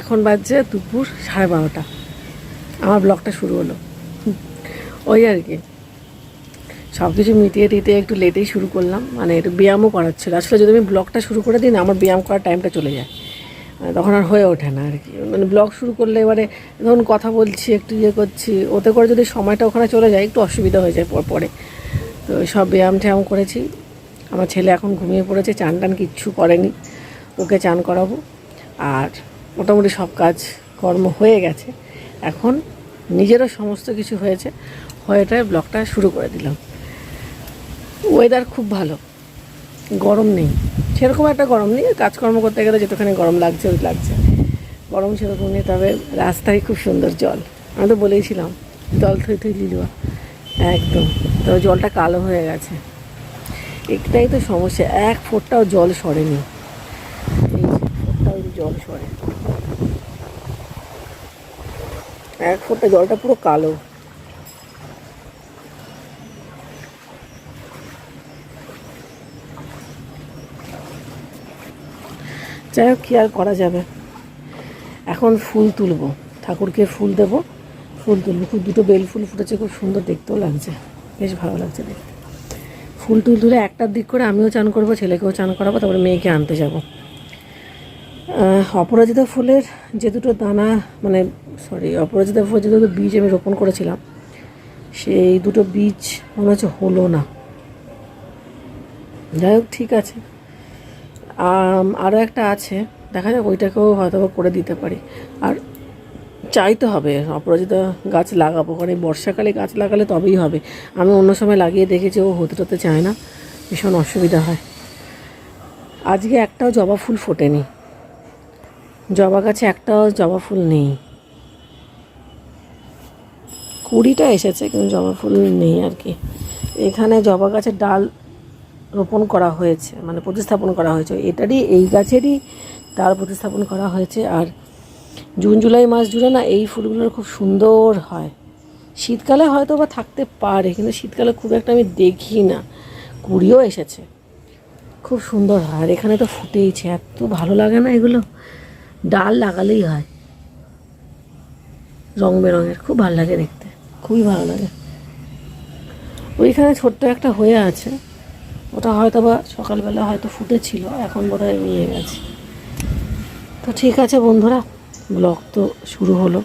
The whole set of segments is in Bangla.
এখন বাজছে দুপুর সাড়ে বারোটা। আমার ব্লগটা শুরু হলো। ওই আর কি। সব কিছু মিটিয়ে টিটিয়ে একটু লেটেই শুরু করলাম। মানে একটু ব্যায়ামও করার ছিল। আসলে যদি আমি ব্লগটা শুরু করে দিই না, আমার ব্যায়াম করার টাইমটা চলে যায়। মানে তখন আর হয়ে ওঠে না আর কি। মানে ব্লগ শুরু করলে এবারে ধরুন কথা বলছি, একটু ইয়ে করছি, ওতে করে যদি সময়টা ওখানে চলে যায়, একটু অসুবিধা হয়ে যায় পর তো সব ব্যায়াম ট্যায়াম করেছি। আমার ছেলে এখন ঘুমিয়ে পড়েছে চান টান কিচ্ছু করেনি। ওকে চান করাবো। আর মোটামুটি সব কাজ কর্ম হয়ে গেছে। এখন নিজেরও সমস্ত কিছু হয়েছে হয়েটায় ব্লগটা শুরু করে দিলাম। ওয়েদার খুব ভালো, গরম নেই। সেরকম একটা গরম নেই, কাজকর্ম করতে গেলে যেটুখানি গরম লাগছে ওই লাগছে। গরম সেরকম নেই, তবে রাস্তায় খুব সুন্দর জল। আমি তো বলেইছিলাম, জল থই থই লিলুয়া। একদম, তবে জলটা কালো হয়ে গেছে। একটাই তো সমস্যা, এক ফোঁটটাও জল সরেনি। এই যে জল সরে। এক ফোঁটা জলটা পুরো কালো। যাই হোক, কী আর করা যাবে? এখন ফুল তুলবো। ঠাকুরকে ফুল দেব, ফুল তুলবো। খুব দুটো বেল ফুল ফুটেছে, খুব সুন্দর দেখতেও লাগছে। বেশ ভালো লাগছে দেখতে। ফুল টুল তুলে একটার দিক করে আমিও চান করব, ছেলেকেও চান করাবো, তারপরে মেয়েকে আনতে যাব। অপরাজিতা ফুলের যে দুটো দানা মানে সরি অপরাজিতা ফুলের যে দুটো বীজ আমি রোপণ করেছিলাম, সেই দুটো বীজ মনে হচ্ছে হলো না। যাই হোক, ঠিক আছে। আরও একটা আছে, দেখা যাক ওইটাকেও হয়তো করে দিতে পারি। আর চাইতে হবে, অপরাজিতা গাছ লাগাবো, কারণ বর্ষাকালে গাছ লাগালে তবেই হবে। আমি অন্য সময় লাগিয়ে দেখেছি, ও হতে টতে চায় না। ভীষণ অসুবিধা হয়। আজকে একটাও জবা ফুল ফোটেনি। জবা গাছে একটাও জবা ফুল নেই। কুড়িটা এসেছে, কিন্তু জবা ফুল নেই আর কি। এখানে জবা গাছের ডাল রোপণ করা হয়েছে মানে প্রতিস্থাপন করা হয়েছে। এটারই, এই গাছেরই ডাল প্রতিস্থাপন করা হয়েছে। আর জুন, জুলাই মাস জুড়ে না এই ফুলগুলোর খুব সুন্দর হয়। শীতকালে হয়তো বা থাকতে পারে, কিন্তু শীতকালে খুব একটা আমি দেখি না। কুড়িও এসেছে। খুব সুন্দর হয়। আর এখানে তো ফুটেইছে, এত ভালো লাগে না এগুলো। ডাল লাগালেই হয়। রং বেরঙের, খুব ভালো লাগে দেখতে। খুবই ভালো লাগে। ওইখানে ছোট্ট একটা হয়ে আছে। ওটা হয়তো বা সকালবেলা হয়তো ফুটেছিল, এখন বোধ হয় নিয়ে গেছে। তো ঠিক আছে বন্ধুরা, ব্লগ তো শুরু হলো।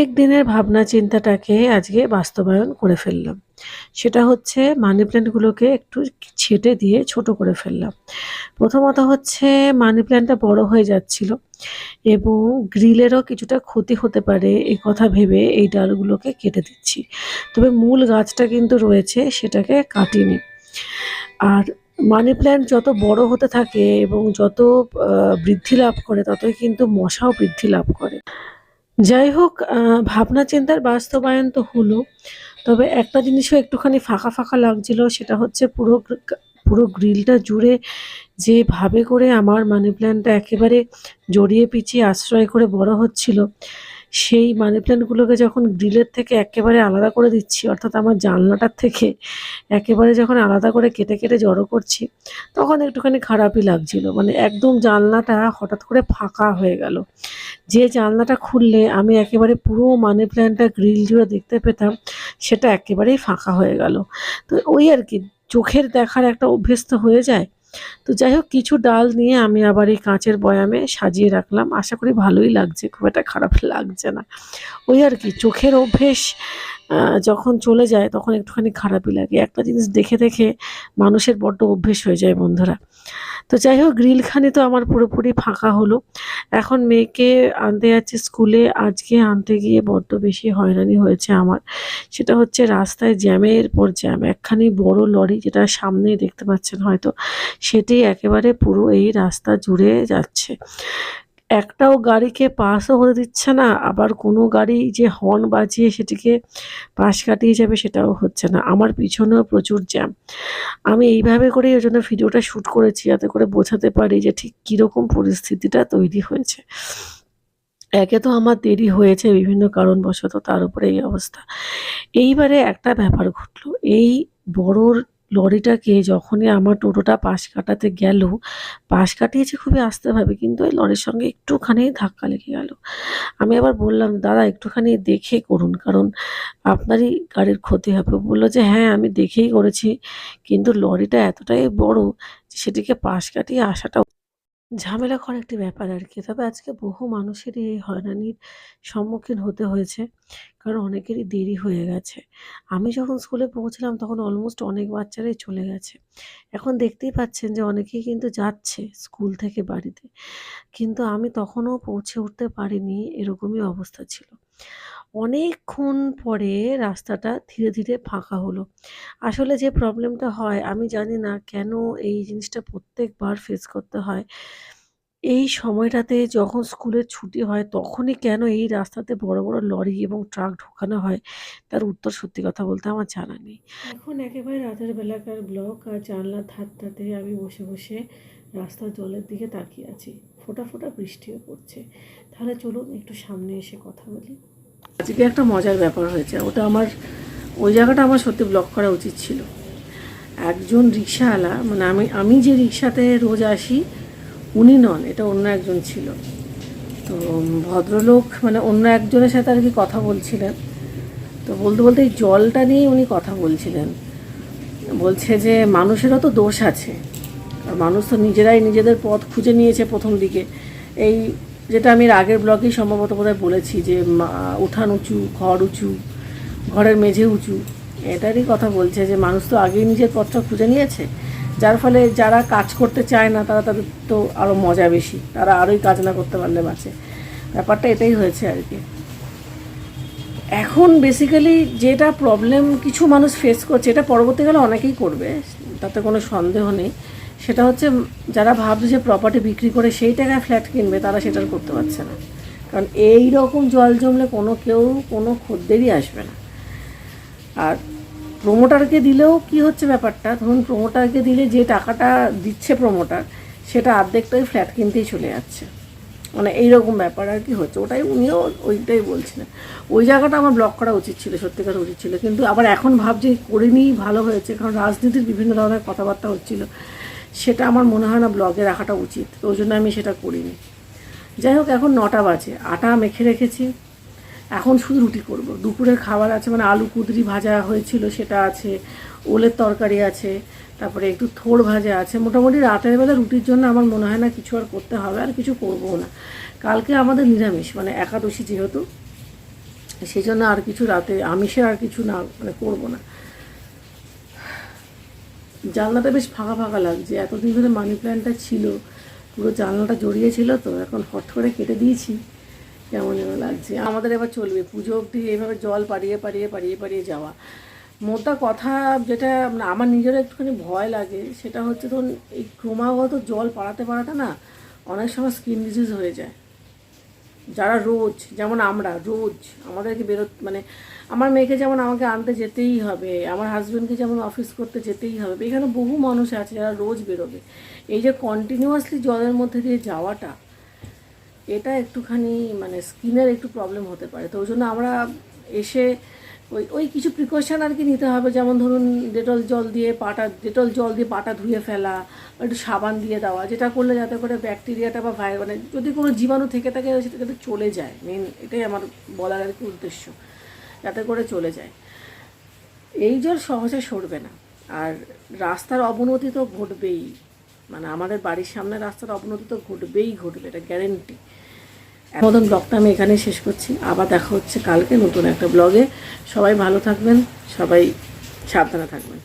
অনেক দিনের ভাবনা চিন্তাটাকে আজকে বাস্তবায়ন করে ফেললাম। সেটা হচ্ছে মানি প্ল্যান্টগুলোকে একটু ছেটে দিয়ে ছোট করে ফেললাম। প্রথমত হচ্ছে মানি প্ল্যান্টটা বড় হয়ে যাচ্ছিল এবং গ্রিলেরও কিছুটা ক্ষতি হতে পারে এই কথা ভেবে এই ডালগুলোকে কেটে দিচ্ছি। তবে মূল গাছটা কিন্তু রয়েছে, সেটাকে কাটিনি। আর মানি প্ল্যান্ট যত বড় হতে থাকে এবং যত বৃদ্ধি লাভ করে, ততই কিন্তু মশাও বৃদ্ধি লাভ করে। যাই হোক ভাবনা চিন্তার বাস্তবায়ন তো হলো, তবে একটা জিনিসও একটুখানি ফাঁকা ফাঁকা লাগছিল, সেটা হচ্ছে পুরো পুরো গ্রিলটা জুড়ে যেভাবে করে আমার মানি প্ল্যান্টটা একেবারে জড়িয়ে পিছিয়ে আশ্রয় করে বড় হচ্ছিল সেই মানি প্ল্যান্টগুলোকে যখন গ্রিলের থেকে একেবারে আলাদা করে দিচ্ছি, অর্থাৎ আমার জানলাটার থেকে একেবারে যখন আলাদা করে কেটে কেটে জড়ো করছি, তখন একটুখানি খারাপই লাগছিল। মানে একদম জানলাটা হঠাৎ করে ফাঁকা হয়ে গেল। যে জানলাটা খুললে আমি একেবারে পুরো মানি প্ল্যান্টটা গ্রিল জুড়ে দেখতে পেতাম, সেটা একেবারেই ফাঁকা হয়ে গেল। তো ওই আর কি, চোখের দেখার একটা অভ্যস্ত হয়ে যায়। তো যাই হোক কিছু ডাল নিয়ে আমি আবার এই কাঁচের বয়ামে সাজিয়ে রাখলাম। আশা করি ভালোই লাগছে, খুব একটা খারাপ লাগছে না। ওই আর কি, চোখের অভ্যেস যখন চলে যায়, তখন একটুখানি খারাপই লাগে। একটা জিনিস দেখে দেখে মানুষের বড্ড অভ্যেস হয়ে যায় বন্ধুরা। তো যাই হোক গ্রিলখানে তো আমার পুরোপুরি ফাঁকা হলো। এখন মেয়েকে আনতে যাচ্ছে স্কুলে। আজকে আনতে গিয়ে বড্ড বেশি হয়রানি হয়েছে আমার। সেটা হচ্ছে রাস্তায় জ্যামের পর জ্যাম। একখানি বড় লরি যেটা সামনে দেখতে পাচ্ছেন হয়তো, সেটি একেবারে পুরো এই রাস্তা জুড়ে যাচ্ছে। একটাও গাড়িকে পাসও হতে দিচ্ছে না, আবার কোনো গাড়ি যে হর্ন বাজিয়ে সেটিকে পাশ কাটিয়ে যাবে সেটাও হচ্ছে না। আমার পিছনেও প্রচুর জ্যাম। আমি এইভাবে করেই ওই জন্য ভিডিওটা শ্যুট করেছি, যাতে করে বোঝাতে পারি যে ঠিক কীরকম পরিস্থিতিটা তৈরি হয়েছে। একে তো আমার দেরি হয়েছে বিভিন্ন কারণবশত, তার উপরে এই অবস্থা। এইবারে একটা ব্যাপার ঘটলো, এই বড় লরিটাকে যখনই আমার টোটোটা পাশ কাটাতে গেল, পাশ কাটিয়েছে খুবই আস্তেভাবে, কিন্তু ওই লরির সঙ্গে একটুখানি ধাক্কা লেগে গেল। আমি আবার বললাম, দাদা, একটুখানি দেখে করুন, কারণ আপনারই গাড়ির ক্ষতি হবে। বলল যে হ্যাঁ আমি দেখেই করেছি, কিন্তু লরিটা এতটাই বড় যে, সেটিকে পাশ কাটিয়ে আসাটা ঝামেলাকর একটি ব্যাপার আর কি তবে আজকে বহু মানুষেরই এই হয়রানির সম্মুখীন হতে হয়েছে, কারণ অনেকেরই দেরি হয়ে গেছে। আমি যখন স্কুলে পৌঁছলাম তখন অলমোস্ট অনেক বাচ্চারাই চলে গেছে। এখন দেখতেই পাচ্ছেন যে অনেকেই কিন্তু যাচ্ছে স্কুল থেকে বাড়িতে। কিন্তু আমি তখনও পৌঁছে উঠতে পারিনি, এরকমই অবস্থা ছিল। অনেকক্ষণ পরে রাস্তাটা ধীরে ধীরে ফাঁকা হলো। আসলে যে প্রবলেমটা হয়, আমি জানি না কেন এই জিনিসটা প্রত্যেকবার ফেস করতে হয়। এই সময়টাতে যখন স্কুলের ছুটি হয়, তখনই কেন এই রাস্তাতে বড় বড় লরি এবং ট্রাক ঢোকানো হয়, তার উত্তর সত্যি কথা বলতে আমার জানা নেই। এখন একেবারে রাতের বেলাকার ব্লক আর জানলার ধারটাতে আমি বসে বসে রাস্তার জলের দিকে তাকিয়ে আছি। ফোটা, ফোঁটা বৃষ্টিও পড়ছে। তাহলে চলুন একটু সামনে এসে কথা বলি। আজকে একটা মজার ব্যাপার হয়েছে। ওটা আমার, ওই জায়গাটা আমার সত্যি ব্লক করা উচিত ছিল। একজন রিক্সাওয়ালা মানে আমি আমি যে রিক্সাতে রোজ আসি, উনি নন, এটা অন্য একজন ছিল। তো ভদ্রলোক মানে অন্য একজনের সাথে আর কি কথা বলছিলেন। তো বলতে বলতে এই জলটা নিয়ে উনি কথা বলছিলেন। বলছে যে, মানুষেরও তো দোষ আছে। আর মানুষ তো নিজেরাই নিজেদের পথ খুঁজে নিয়েছে প্রথম দিকে। এই যেটা আমি আগের ব্লগেই সম্ভবত বোধহয় বলেছি যে উঠান উঁচু, ঘর উঁচু, ঘরের মেঝে উঁচু, এটারই কথা বলছে যে মানুষ তো আগেই নিজের পথটা খুঁজে নিয়েছে। যার ফলে যারা কাজ করতে চায় না, তারা তাদের তো আরও মজা বেশি, তারা আরোই কাজ না করতে পারলে বাঁচে। ব্যাপারটা এটাই হয়েছে আর কি। এখন বেসিক্যালি যেটা প্রবলেম কিছু মানুষ ফেস করছে, এটা পরবর্তীকালে অনেকেই করবে, তাতে কোনো সন্দেহ নেই। সেটা হচ্ছে যারা ভাবছে যে প্রপার্টি বিক্রি করে সেই টাকায় ফ্ল্যাট কিনবে, তারা সেটা আর করতে পারছে না। কারণ এই রকম জল জমলে কোনো কেউ, কোনো খদ্দেরই আসবে না। আর প্রোমোটারকে দিলেও কি হচ্ছে ব্যাপারটা? ধরুন প্রোমোটারকে দিলে যে টাকাটা দিচ্ছে প্রোমোটার সেটা অর্ধেকটাই ফ্ল্যাট কিনতেই চলে যাচ্ছে। মানে এইরকম ব্যাপার আর কি হচ্ছে। ওটাই উনিও ওইটাই বলছিলেন। ওই জায়গাটা আমার ব্লক করা উচিত ছিল, সত্যিকার উচিত ছিল। কিন্তু আবার এখন ভাবছি করিনি, ভালো হয়েছে। কারণ রাজনীতির বিভিন্ন ধরনের কথাবার্তা হচ্ছিল। সেটা আমার মনে হয় না ব্লগে রাখাটা উচিত, ওই জন্য আমি সেটা করিনি। যাই হোক, এখন নটা বাজে, আটা মেখে রেখেছি। এখন শুধু রুটি করব। দুপুরের খাবার আছে মানে আলু কুদরি ভাজা হয়েছিল, সেটা আছে, ওলের তরকারি আছে, তারপরে একটু থোড় ভাজা আছে। মোটামুটি রাতের বেলা রুটির জন্য আমার মনে হয় না কিছু আর করতে হবে, আর কিছু করব না। কালকে আমাদের নিরামিষ মানে একাদশী যেহেতু, সেই জন্য আর কিছু রাতে, আমিষের আর কিছু না মানে করব না। জানলাটা বেশ ফাঁকা ফাঁকা লাগছে। এতদিন ধরে মানি প্ল্যান্টটা ছিল। পুরো জানলাটা জড়িয়ে ছিল তো, এখন হট করে কেটে দিয়েছি। কেমন যেন লাগছে। আমাদের এবার চলবে। পুজো অবধি এইভাবে জল পাড়িয়ে পাড়িয়ে পাড়িয়ে পাড়িয়ে যাওয়া। মোটা কথা যেটা মানে আমার নিজেরও একটুখানি ভয় লাগে, সেটা হচ্ছে ধরুন এই ক্রমাগত জল পাড়াতে পাড়াতে না অনেক সময় স্কিন ডিজিজ হয়ে যায়। যারা রোজ, যেমন আমরা, রোজ আমাদেরকে বেরো মানে আমার মেয়েকে যেমন আমাকে আনতে যেতেই হবে, আমার হাজব্যান্ডকে যেমন অফিস করতে যেতেই হবে, এখানে বহু মানুষ আছে যারা রোজ বেরোবে। এই যে কন্টিনিউয়াসলি জলের মধ্যে দিয়ে যাওয়াটা, এটা একটুখানি মানে স্কিনের একটু প্রবলেম হতে পারে। তো ওই জন্য আমরা এসে ওই ওই কিছু প্রিকশন আর কি নিতে হবে, যেমন ধরুন ডেটল জল দিয়ে পাটা, ডেটল জল দিয়ে পাটা ধুয়ে ফেলা, একটু সাবান দিয়ে দেওয়া, যেটা করলে যাতে করে ব্যাকটেরিয়াটা বা ভাই মানে যদি কোনো জীবাণু থেকে থাকে, সেটা যাতে চলে যায় মেন এটাই আমার বলার আর কি উদ্দেশ্য, যাতে করে চলে যায়। এই জল সহজে সরবে না, আর রাস্তার অবনতি তো ঘটবেই মানে আমাদের বাড়ির সামনে রাস্তার অবনতি তো ঘটবেই ঘটবে, এটা গ্যারেন্টি মতন ব্লগটা আমি এখানে শেষ করছি। আবার দেখা হচ্ছে কালকে নতুন একটা ব্লগে। সবাই ভালো থাকবেন, সবাই সাবধানে থাকবেন।